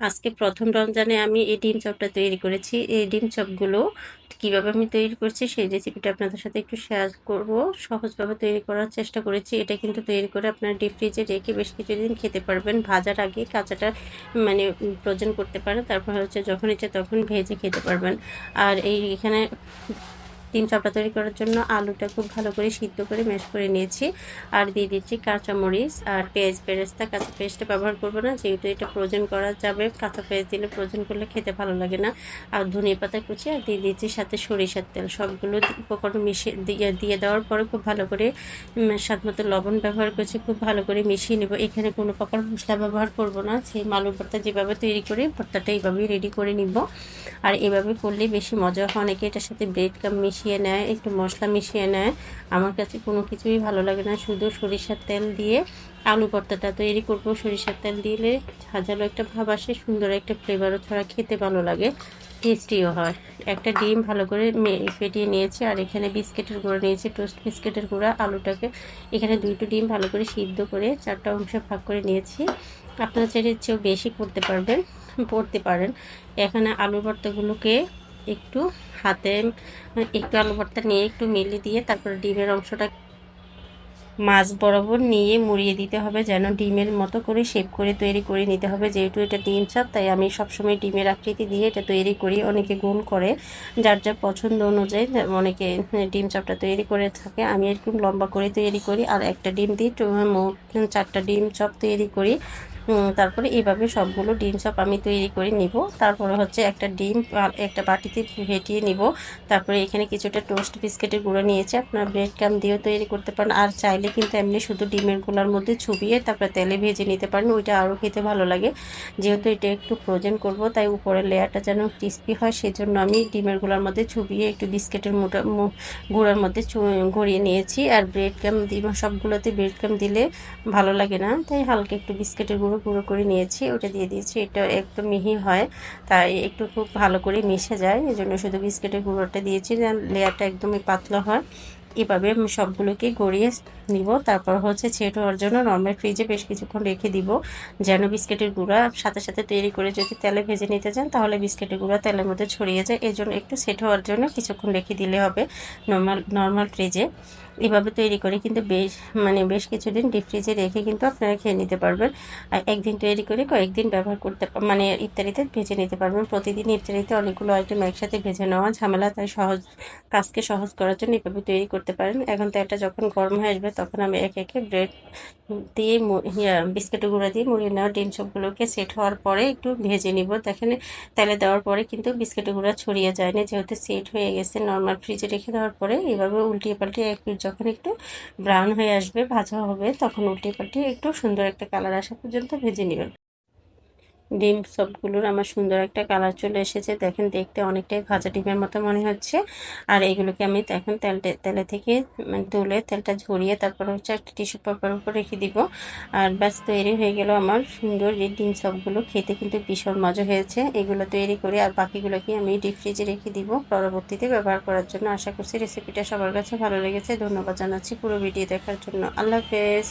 আজকে প্রথম রমজানে আমি এই ডিম চপটা তৈরি করেছি। এই ডিম চপগুলো কীভাবে আমি তৈরি করছি সেই রেসিপিটা আপনাদের সাথে একটু শেয়ার করব। সহজভাবে তৈরি করার চেষ্টা করেছি। এটা কিন্তু তৈরি করে আপনারা ডিপ ফ্রিজে রেখে বেশ কিছুদিন খেতে পারবেন। ভাজার আগে কাঁচাটা মানে ফ্রোজেন করতে পারেন। তারপর হচ্ছে যখন ইচ্ছে তখন ভেজে খেতে পারবেন। আর এই এখানে ডিম চাপটা তৈরি করার জন্য আলুটা খুব ভালো করে সিদ্ধ করে ম্যাশ করে নিয়েছি। আর দিয়ে দিচ্ছি কাঁচামরিচ আর পেঁয়াজ বেরেস্তা। কাঁচা পেঁয়াজটা ব্যবহার করব না, যেহেতু এটা প্রোজন করা যাবে। কাঁচা পেঁয়াজ দিলে প্রোজন করলে খেতে ভালো লাগে না। আর ধনিয়া পাতা কুচি আর দিয়ে দিচ্ছি সাথে সরিষার তেল। সবগুলো উপকরণ মিশিয়ে দিয়ে দিয়ে দেওয়ার পরে খুব ভালো করে স্বাদ মতো লবণ ব্যবহার করছি। খুব ভালো করে মিশিয়ে নেব। এখানে কোনো প্রকার মশলা ব্যবহার করব না। সেই মালু ভর্তা যেভাবে তৈরি করি, ভর্তাটা এইভাবেই রেডি করে নিব। আর এভাবে করলে বেশি মজা হয় অনেকে এটার সাথে ব্রেড কাম মিশিয়ে মিশিয়ে নেয়, একটু মশলা মিশিয়ে নেয়। আমার কাছে কোনো কিছুই ভালো লাগে না, শুধু সরিষার তেল দিয়ে আলু ভর্তাটা তৈরি করব। সরিষার তেল দিলে হাজারো একটা ভাব আসে, সুন্দর একটা ফ্লেভারও ছাড়া খেতে ভালো লাগে টেস্টিও হয়। একটা ডিম ভালো করে ফেটিয়ে নিয়েছি আর এখানে বিস্কিটের গুঁড়া নিয়েছি টোস্ট বিস্কিটের গুঁড়া, আলুটাকে এখানে দুইটো ডিম ভালো করে সিদ্ধ করে চারটা অংশ ভাগ করে নিয়েছি। আপনারা চাইলে চেয়েও বেশি করতে পারবেন, পড়তে পারেন। এখানে আলু ভর্তাগুলোকে একটু হাতে, একটু আলু ভর্তা নিয়ে একটু মিলিয়ে দিয়ে তারপরে ডিমের অংশটা মাছ বরাবর নিয়ে মুড়িয়ে দিতে হবে যেন ডিমের মতো করে শেপ করে তৈরি করে নিতে হবে। যেহেতু এটা ডিম চাপ তাই আমি সবসময় ডিমের আকৃতি দিয়ে এটা তৈরি করি। অনেকে গোল করে, যার যা পছন্দ অনুযায়ী অনেকে ডিম চাপটা তৈরি করে থাকে। আমি এরকম লম্বা করে তৈরি করি আর একটা ডিম দিয়ে চারটা ডিম চপ তৈরি করি। তারপরে এইভাবে সবগুলো ডিম চপ আমি তৈরি করে নিব। তারপরে হচ্ছে একটা ডিম একটা বাটিতে ভেটিয়ে নিব। তারপরে এখানে কিছুটা টোস্ট বিস্কিটের গুঁড়ো নিয়েছি। আপনার ব্রেড ক্যাম দিয়েও তৈরি করতে পারেন। আর চাইলে কিন্তু এমনি শুধু ডিমেরগুলার মধ্যে ছুবিয়ে তারপরে তেলে ভেজে নিতে পারেন। ওইটা আরও খেতে ভালো লাগে। যেহেতু এটা একটু ফ্রোজেন করব, তাই উপরের লেয়ারটা যেন ক্রিস্পি হয়, সেজন্য আমি ডিমেরগুলার মধ্যে ছুবিয়ে একটু বিস্কিটের মোটা গুঁড়ার মধ্যে গড়িয়ে নিয়েছি। আর ব্রেড ক্যাম সবগুলোতে ব্রেড ক্যাম দিলে ভালো লাগে না। তাই হালকা একটু বিস্কিটের গুঁড়ো গুঁড়ো করে নিয়েছি, ওটা দিয়ে দিয়েছি। এটা একটু মিহি হয়, তাই একটু খুব ভালো করে মিশে যায়। এই জন্য শুধু বিস্কিটের গুঁড়োটা দিয়েছি, যেন লেয়ারটা একদমই পাতলা হয়। এভাবে আমি সবগুলোকে গড়িয়ে নিব। তারপর হচ্ছে ছেট হওয়ার জন্য নর্মাল ফ্রিজে বেশ কিছুক্ষণ রেখে দিব। যেন বিস্কিটের গুঁড়া সাথে সাথে তৈরি করে যদি তেলে ভেজে নিতে চান, তাহলে বিস্কিটের গুঁড়া তেলের মধ্যে ছড়িয়ে যায়। এই জন্য একটু সেট হওয়ার জন্য কিছুক্ষণ রেখে দিলে হবে নর্মাল নর্মাল ফ্রিজে এভাবে তৈরি করে কিন্তু বেশ মানে বেশ কিছুদিন ডিপ ফ্রিজে রেখে কিন্তু আপনারা খেয়ে নিতে পারবেন। আর একদিন তৈরি করে কয়েকদিন ব্যবহার করতে মানে ইত্যাদিতে ভেজে নিতে পারবেন। প্রতিদিন ইত্যাদিতে অনেকগুলো আইটেম একসাথে ভেজে নেওয়া ঝামেলা তাই সহজ, কাজকে সহজ করার জন্য এভাবে তৈরি করতে পারেন। এখন তো এটা যখন গরম হয়ে আসবে তখন আমি একে একে ব্রেড দিয়ে বিস্কুটের গুঁড়া দিয়ে মুড়িয়ে নেওয়া ডিম সবগুলোকে সেট হওয়ার পরে একটু ভেজে নিব। দেখেন, তেলে দেওয়ার পরে কিন্তু বিস্কুটের গুঁড়া ছড়িয়ে যায় না যেহেতু সেট হয়ে গেছে নর্মাল ফ্রিজে রেখে দেওয়ার পরে এইভাবে উল্টিয়ে পাল্টিয়ে একটু যখন একটু ব্রাউন হয়ে আসবে, ভাজা হবে, তখন উল্টিয়ে পাল্টিয়ে একটু সুন্দর একটা কালার আসা পর্যন্ত ভেজে নেবেন। ডিম সবগুলোর আমার সুন্দর একটা কালার চলে এসেছে। দেখেন দেখতে অনেকটাই ভাজা ডিমের মতো মনে হচ্ছে। আর এগুলোকে আমি এখন তেল তেলে থেকে মানে তুলে তেলটা ঝরিয়ে তারপর হচ্ছে একটা টিস্যু পেপার উপর রেখে দিব। আর ব্যাস, তৈরি হয়ে গেল আমার সুন্দর এই ডিম সবগুলো। খেতে কিন্তু ভীষণ মজা হয়েছে। এগুলো তৈরি করে আর বাকিগুলোকে আমি ডিপ ফ্রিজে রেখে দিব। পরবর্তীতে ব্যবহার করার জন্য আশা করছি রেসিপিটা সবার কাছে ভালো লেগেছে। ধন্যবাদ জানাচ্ছি পুরো ভিডিও দেখার জন্য। আল্লাহ হাফেজ।